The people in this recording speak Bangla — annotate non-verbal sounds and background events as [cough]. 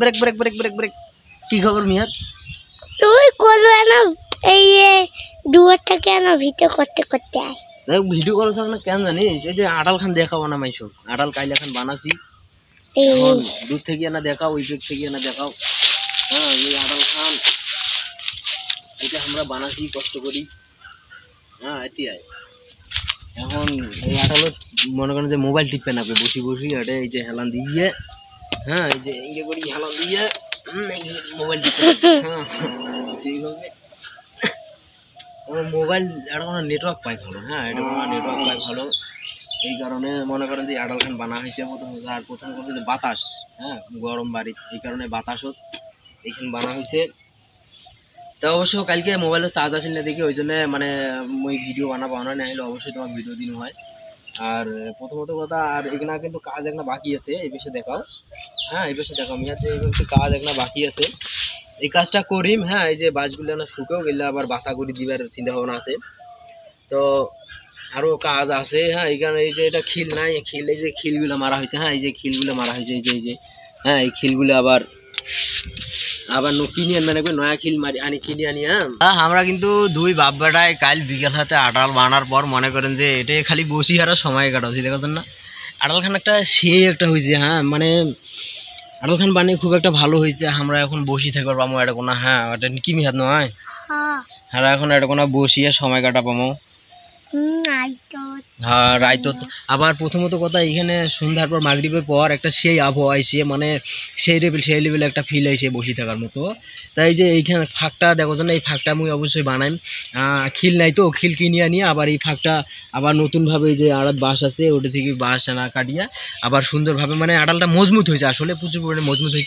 Break break break break break কি খবর মিয়াদ তুই করবে না এই যে দুয়ার থেকে না ভিডিও করতে করতে আয়। দেখ ভিডিও কেন জানিস? এই যে খান দেখাবো না মাইসব কাইলে বানাসি এখন দূর থেকে না দেখাও ওই দিক থেকে না দেখাও। হ্যাঁ এই খান। এটা আমরা বানাসি কষ্ট করি। হ্যাঁ এটি আয়। এখন এই আড়ালত মনে করেন যে মোবাইল টিপে না বসি বসি এটা এই যে হেলান দিয়ে হ্যাঁ এই যে ইয়ে করি দিয়ে মোবাইল টিপে [laughs] হ্যাঁ সেইভাবে। আমার মোবাইল এটা কোনো নেটওয়ার্ক পায় ভালো হ্যাঁ এটা কোনো নেটওয়ার্ক পায় ভালো। এই কারণে মনে করেন যে আডাল খান বানা হয়েছে প্রথম আর প্রথম কথা যে বাতাস হ্যাঁ গরম বাড়ি এই কারণে এইখানে বানা হয়েছে। তা অবশ্য কালকে মোবাইলের চার্জ আসেন না দেখি ওই জন্য মানে মই ভিডিও বানাবো বানা না হলে অবশ্যই তোমার ভিডিও দিন হয়। আর প্রথমত কথা, আর এখানে কিন্তু কাজ একটা বাকি আছে, এই বিষয়ে দেখাও। হ্যাঁ এই বিষয়ে দেখাও। একটু কাজ একটা বাকি আছে। এই কাজটা করিম হ্যাঁ এই যে বাসগুলো না শুকেও গেলে আবার বাতা করে দিবার চিন্তা ভাবনা আছে। তো আরও কাজ আছে হ্যাঁ এখানে এই যে এটা খিল নাই খিল, এই যে খিলগুলো মারা হয়েছে হ্যাঁ এই যে খিলগুলো মারা হয়েছে, এই যে এই যে হ্যাঁ এই খিলগুলো আবার আবার কিনে আনবে নয়া খিল মারি আনি কিনে আনি হ্যাঁ হ্যাঁ, আমরা কিন্তু দুই বাপ কাল বিকেল হাতে আটাল বানার পর মনে করেন যে এটাই খালি বসি হারা সময় কাটাচ্ছি দেখেছেন না? আটাল খান একটা সেই একটা হয়েছে হ্যাঁ মানে আটাল খান বানিয়ে খুব একটা ভালো হয়েছে আমরা এখন বসি থাকতে পারব এটা কোনো হ্যাঁ এটা কি মিহাত নয়? হ্যাঁ। এখন এটা কোনো বসিয়ে সময় কাটা তো আবার প্রথমত কথা, এখানে সন্ধ্যার পর মাগরিবের পর একটা সেই আবহাওয়া মানে সেই লেভেল সেই লেভেল একটা ফিল বসে থাকার মতো। তাই যে এইখানে ফাঁকটা, দেখো না এই ফাঁকটা আমি অবশ্যই বানাই। খিল নাই তো, খিল কিনিয়ে নিয়ে আবার এই ফাঁকটা আবার নতুনভাবে যে আড়াত বাঁশ আছে, ওটা থেকে বাঁশ আনা কাটিয়া, আবার সুন্দরভাবে মানে আড়ালটা মজবুত হয়েছে, আসলে প্রচুর পরিমাণে মজবুত হয়েছে।